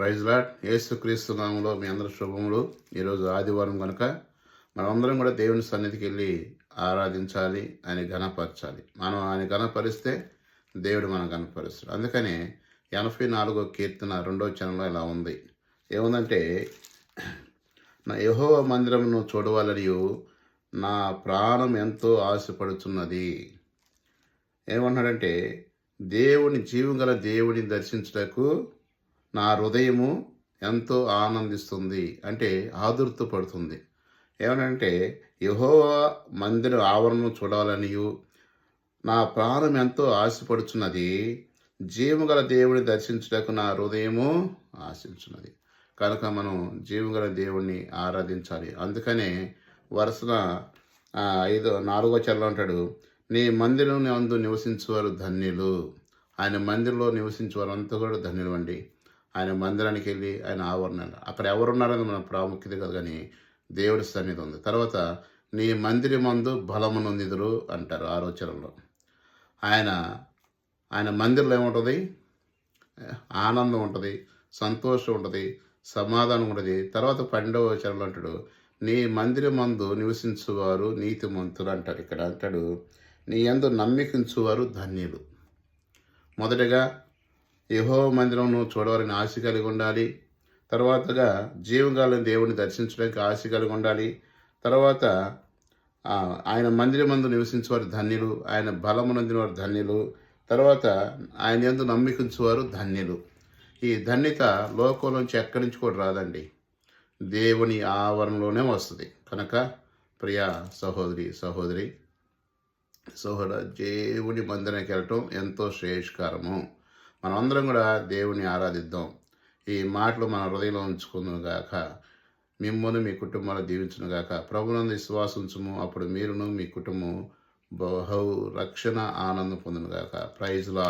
Praise lot యేసుక్రీస్తు నామంలో మీ అందరి శుభములు. ఈరోజు ఆదివారం కనుక మనమందరం కూడా దేవుని సన్నిధికి వెళ్ళి ఆరాధించాలి ఆయన ఘనపరచాలి. మనం ఆయన ఘనపరిస్తే దేవుడు మనం ఘనపరుస్తాడు. అందుకని ఎనభై నాలుగో కీర్తన రెండో చరణంలో ఇలా ఉంది. ఏముందంటే నా యహో మందిరమును చూడవాలనియు నా ప్రాణం ఎంతో ఆశపడుచున్నది. ఏమన్నాడంటే దేవుని జీవం గల దేవుడిని దర్శించుటకు నా హృదయము ఎంతో ఆనందిస్తుంది అంటే ఆదుర్త పడుతుంది ఏమనంటే యహోవా మందిర ఆవరణను చూడాలనియు నా ప్రాణం ఎంతో ఆశపడుచున్నది. జీవగల దేవుడిని దర్శించుటకు నా హృదయము ఆశించున్నది. కనుక మనం జీవగల దేవుణ్ణి ఆరాధించాలి. అందుకనే వరుసన ఐదో నాలుగో చరణంలో అంటాడు నీ మందిరం అందు నివసించేవారు ధన్యులు. ఆయన మందిరంలో నివసించేవారు అంతా కూడా ధన్యులు అండి. ఆయన మందిరానికి వెళ్ళి ఆయన ఆవరణ అక్కడ ఎవరున్నారని మన ప్రాముఖ్యత కాదు కానీ దేవుడి సన్నిధి ఉంది. తర్వాత నీ మందిరమందు నిధులు అంటారు ఆలోచనలో. ఆయన ఆయన మందిరంలో ఏముంటుంది? ఆనందం ఉంటుంది సంతోషం ఉంటుంది సమాధానం ఉంటుంది. తర్వాత పండవ వచనంలో అంటాడు నీ మందిరమందు నివసించువారు నీతి మంతులు అంటారు ఇక్కడ అంటాడు నీ ఎందు నమ్మికించువారు ధన్యులు. మొదటగా యహో మందిరంను చూడవాలని ఆశ కలిగి ఉండాలి. తర్వాతగా జీవగాలని దేవుని దర్శించడానికి ఆశ కలిగి ఉండాలి. తర్వాత ఆ, ఆయన మందిరమందు నివసించేవారు ధన్యులు ఆయన బలమునందిన వారు ధన్యులు తర్వాత ఆయన ఎందు నమ్మికించేవారు ధన్యులు. ఈ ధన్యత లోకంలోంచి ఎక్కడి నుంచి కూడా రాదండి. దేవుని ఆవరణలోనే వస్తుంది. కనుక ప్రియ సహోదరి సహోదరి సహోదర దేవుని మందిరానికి వెళ్ళటం ఎంతో శ్రేయస్కరము. మనమందరం కూడా దేవుని ఆరాధిద్దాం. ఈ మాటలు మన హృదయంలో ఉంచుకుందును మిమ్మల్ని మీ కుటుంబాలు దీవించును గాక. ప్రభునందు విశ్వాసించుము. అప్పుడు మీరును మీ కుటుంబం బహు రక్షణ ఆనందం పొందును గాక. ప్రైజ్లా